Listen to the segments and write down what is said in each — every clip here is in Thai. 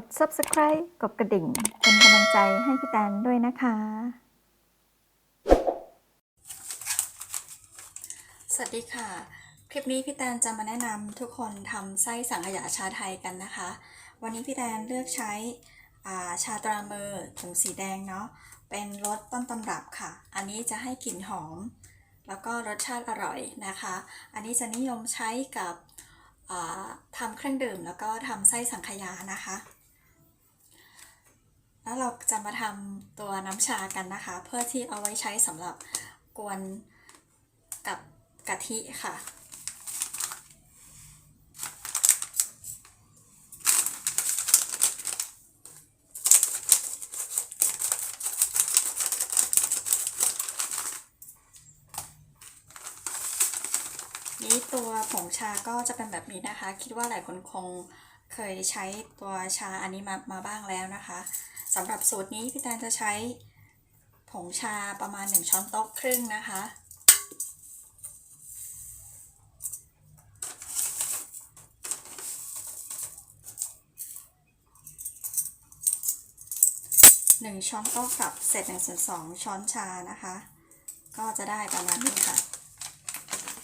กด subscribe กดกระดิ่ง เป็นกำลังใจให้พี่แตนด้วยนะคะ สวัสดีค่ะ คลิปนี้พี่แตนจะมาแนะนำทุกคนทำไส้สังขยาชาไทยกันนะคะ วันนี้พี่แตนเลือกใช้ชาตราเมอร์ถุงสีแดงเนาะ เป็นรสต้นตำรับค่ะ อันนี้จะให้กลิ่นหอม แล้วก็รสชาติอร่อยนะคะ อันนี้จะนิยมใช้กับทำเครื่องดื่มแล้วก็ทำไส้สังขยานะคะ แล้วเราจะมาทำตัวน้ำชากันนะคะ เพื่อที่เอาไว้ใช้สำหรับกวนกับกะทิค่ะ นี่ตัวผงชาก็จะเป็นแบบนี้นะคะ คิดว่าหลายคนคงเคยใช้ตัวชาอันนี้มามาบ้างแล้วนะคะ สำหรับสูตรนี้พี่แตนจะใช้ผงชาประมาณ 1 ช้อนโต๊ะครึ่งนะคะ หนึ่งช้อนโต๊ะกับเศษหนึ่งส่วนสองช้อนชานะคะ ก็จะได้ประมาณนี้ค่ะ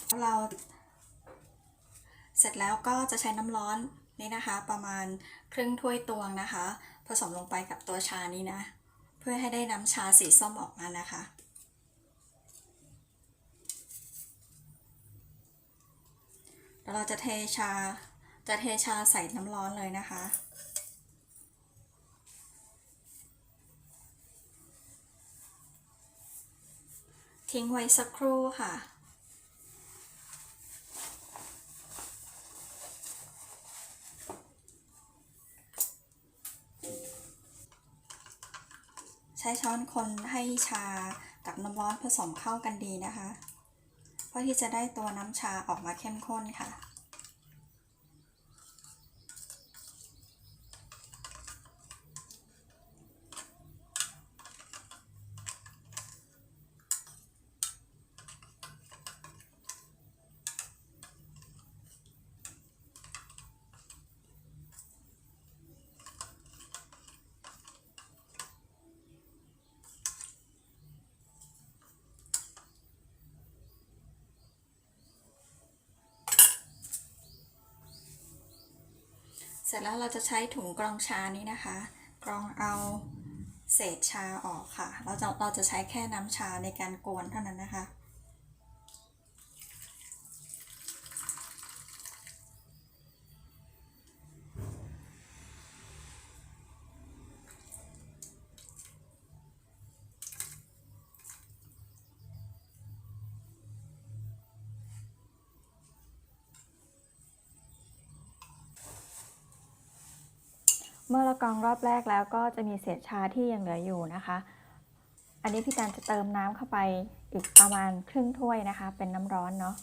แล้วเราเสร็จแล้วก็จะใช้น้ำร้อน นี่นะคะประมาณครึ่งถ้วยตวงนะคะ ผสมลงไปกับตัวชานี้นะ เพื่อให้ได้น้ำชาสีส้มออกมานะคะ แล้วเราจะเทชาจะเทชาใส่น้ำร้อนเลยนะคะทิ้งไว้สักครู่ค่ะ ช้ช้อนคนให้ชากับน้ำร้อนผสมเข้ากันดีนะคะ เพื่อที่จะได้ตัวน้ำชาออกมาเข้มข้นค่ะ เสร็จแล้วเราจะใช้ถุงกรองชานี้นะคะ กรองเอาเศษชาออกค่ะ เราจะเราจะใช้แค่น้ำชาในการกวนเท่านั้นนะคะ เมื่อเรากรองรอบแรกแล้วก็จะมีเศษชาที่ยังเหลืออยู่นะคะ อันนี้พี่แตนจะเติมน้ำเข้าไปอีกประมาณครึ่งถ้วยนะคะ เป็นน้ำร้อนเนาะ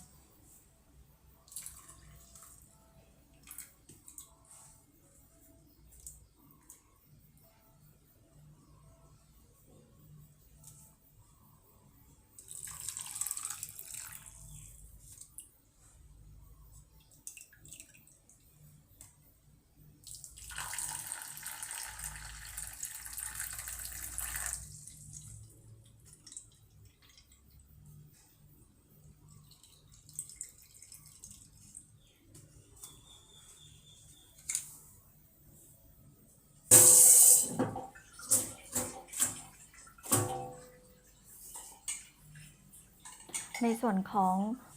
ในส่วนของ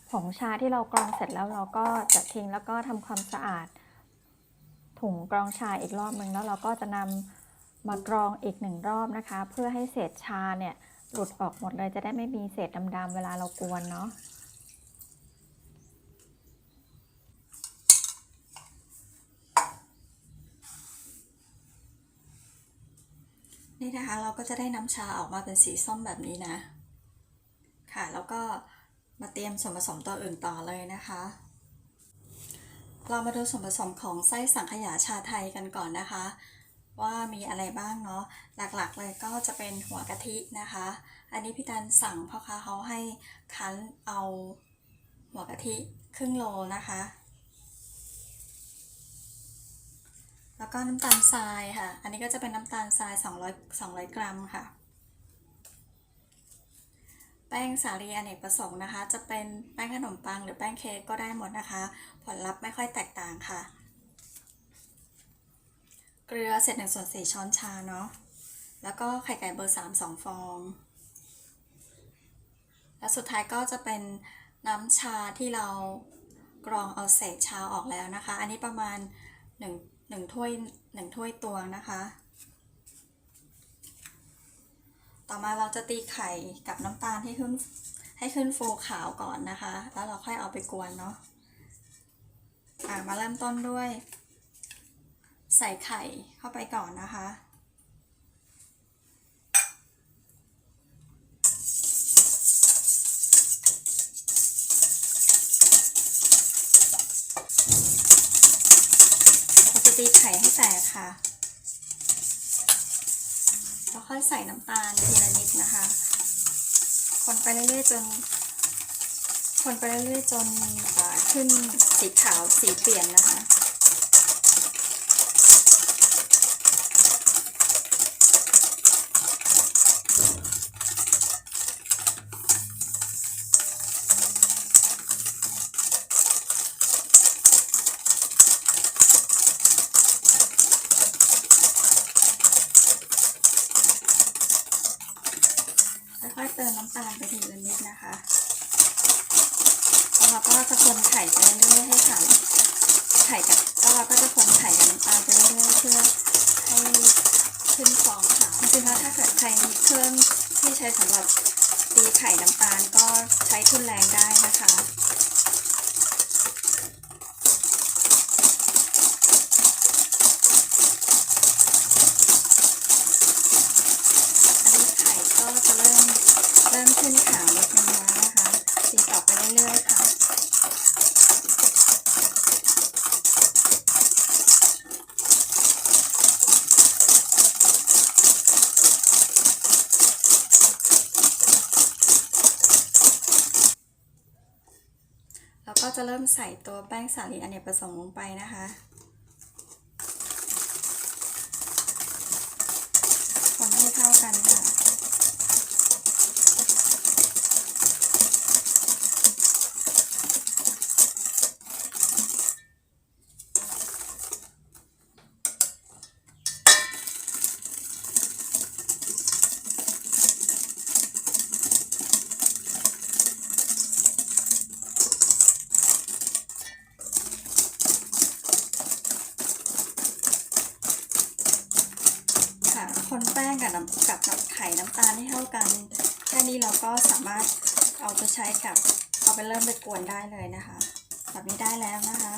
ผงชาที่เรากรองเสร็จแล้วเราก็จะทิ้งแล้วก็ทำความสะอาด ถุงกรองชาอีกรอบหนึ่งแล้วเราก็จะนำมากรองอีกหนึ่งรอบนะคะ เพื่อให้เศษชาเนี่ยหลุดออกหมดเลยจะได้ไม่มีเศษดำๆเวลาเรากวนเนาะนี่นะคะเราก็จะได้น้ำชาออกมาเป็นสีส้มแบบนี้นะ ค่ะแล้วก็ มาเตรียมส่วนผสมตัวอื่นต่อเลยนะคะ เรามาดูส่วนผสมของไส้สังขยาชาไทยกันก่อนนะคะ ว่ามีอะไรบ้างเนาะหลักๆเลยก็จะเป็นหัวกะทินะคะ อันนี้พี่ตันสั่งพ่อค้าเขาให้คั้นเอาหัวกะทิครึ่งโลนะคะ แล้วก็น้ำตาลทรายค่ะ อันนี้ก็จะเป็นน้ำตาลทราย 200 200 กรัมค่ะ แป้งสาลีอเนกประสงค์นะคะ จะเป็นแป้งขนมปังหรือแป้งเค้กก็ได้หมดนะคะ ผลลัพธ์ไม่ค่อยแตกต่างค่ะ เกลือเศษหนึ่งส่วนสี่ช้อนชาเนาะแล้วก็ไข่ไก่เบอร์สามสองฟอง และสุดท้ายก็จะเป็นน้ำชาที่เรากรองเอาเศษชาออกแล้วนะคะ อันนี้ประมาณหนึ่งหนึ่งถ้วยหนึ่งถ้วยตวงนะคะ ต่อมาเราจะตีไข่กับน้ำตาลให้ขึ้นให้ขึ้นโฟขาวก่อนนะคะ แล้วเราค่อยเอาไปกวนเนาะอ่ามาเริ่มต้นด้วย ใส่ไข่เข้าไปก่อนนะคะ เราจะตีไข่ให้แตกค่ะ แล้วค่อยใส่น้ำตาลทีละนิดนะคะ คนไปเรื่อยๆจน คนไปเรื่อยๆจนขึ้นสีขาวสีเปลี่ยนนะคะ ค่อยๆเติมน้ำตาลไปทีละนิดนะคะแล้วเราก็จะ คนไข่ไปเรื่อยๆให้ไข่ไข่กับแล้วเราก็จะคนไข่กับน้ำตาลไปเรื่อยๆเพื่อให้ขึ้นฟองขาวจริงๆแล้วถ้าเกิดใครมีเครื่องที่ใช้สำหรับตีไข่น้ำตาลก็ใช้ทุนแรงได้นะคะ อันนี้ไข่ก็จะเริ่มเริ่มขึ้นขาวนิดนึงแล้วนะคะตีต่อไปเรื่อยๆค่ะ แล้วก็ จะเริ่มใส่ตัวแป้งสาลีอเนกประสงค์ลงไปนะคะ คนให้เข้ากันค่ะ ค่ะ คนแป้งกับน้ำกับกับไข่น้ำตาลให้เข้ากัน แค่นี้เราก็สามารถเอาไปใช้กับเอาไปเริ่มไปกวนได้เลยนะคะ แบบนี้ได้แล้วนะคะ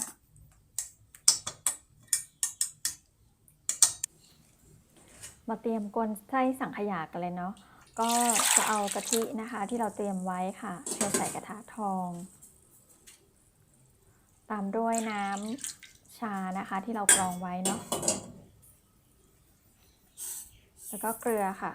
มาเตรียมกวนไส้สังขยากันเลยเนาะก็จะเอากะทินะคะที่เราเตรียมไว้ค่ะเทใส่กระทะทอง ตามด้วยน้ำชานะคะที่เรากรองไว้เนาะแล้วก็เกลือค่ะ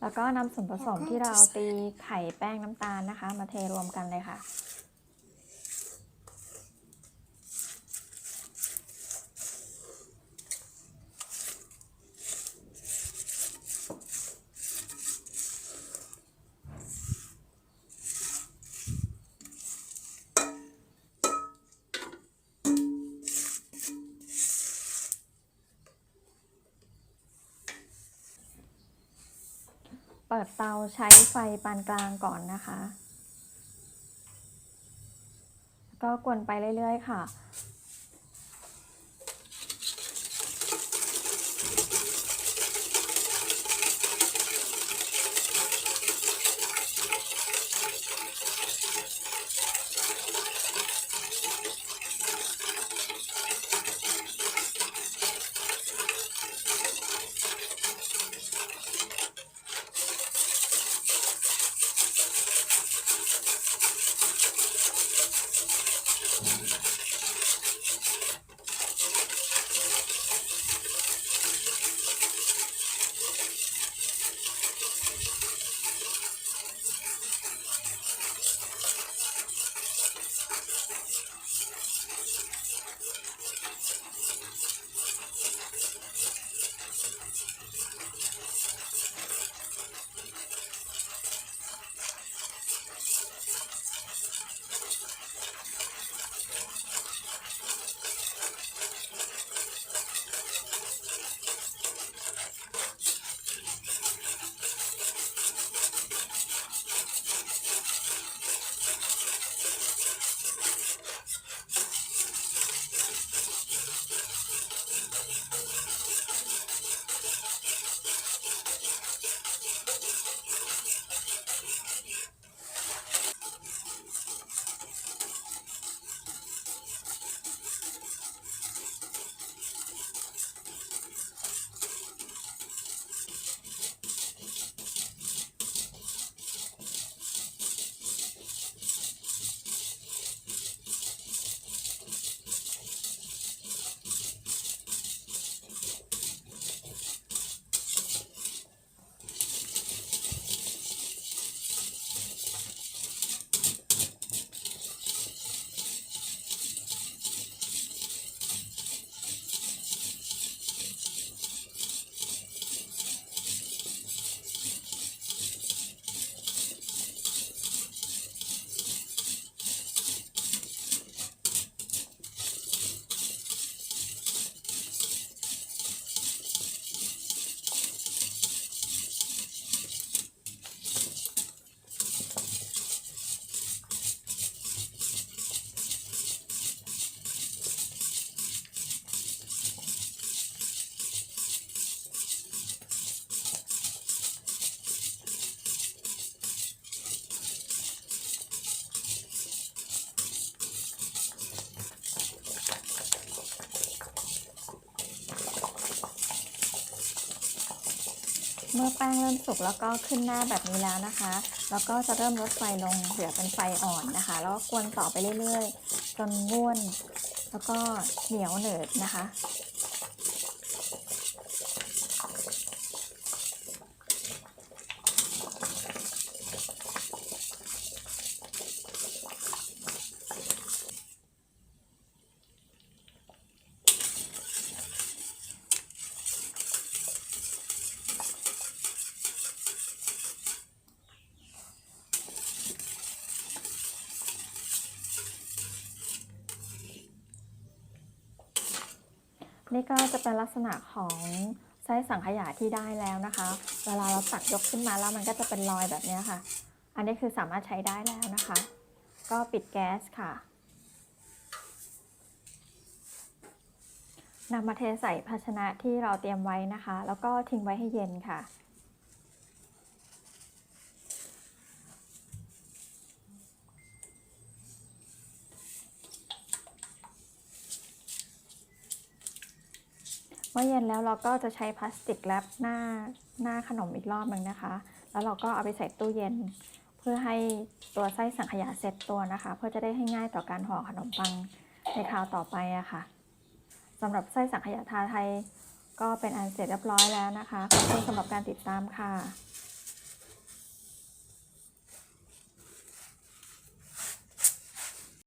แล้วก็นำส่วนผสมที่เราตีไข่แป้งน้ำตาลนะคะ มาเทรวมกันเลยค่ะ เปิดเตาใช้ไฟปานกลางก่อนนะคะแล้วก็กวนไปเรื่อย ๆ ค่ะ เมื่อแป้งเริ่มสุกแล้วก็ขึ้นหน้าแบบนี้แล้วนะคะ แล้วก็จะเริ่มลดไฟลงเหลือเป็นไฟอ่อนนะคะ แล้วก็กวนต่อไปเรื่อยๆ จนง่วน แล้วก็เหนียวเหนืดนะคะ นี่ก็จะเป็นลักษณะของไส้สังขยาที่ได้แล้วนะคะ เวลาเราตักยกขึ้นมาแล้วมันก็จะเป็นรอยแบบนี้ค่ะ อันนี้คือสามารถใช้ได้แล้วนะคะ ก็ปิดแก๊สค่ะนำมาเทใส่ภาชนะที่เราเตรียมไว้นะคะ แล้วก็ทิ้งไว้ให้เย็นค่ะ เมื่อเย็นแล้วเราก็จะใช้พลาสติกแรปหน้าหน้าขนมอีกรอบหนึ่งนะคะ แล้วเราก็เอาไปใส่ตู้เย็น เพื่อให้ตัวไส้สังขยาเซ็ตตัวนะคะ เพื่อจะได้ให้ง่ายต่อการห่อขนมปังในคราวต่อไปอะค่ะสำหรับไส้สังขยาทาไทยก็เป็นอันเสร็จเรียบร้อยแล้วนะคะ ขอบคุณสำหรับการติดตามค่ะ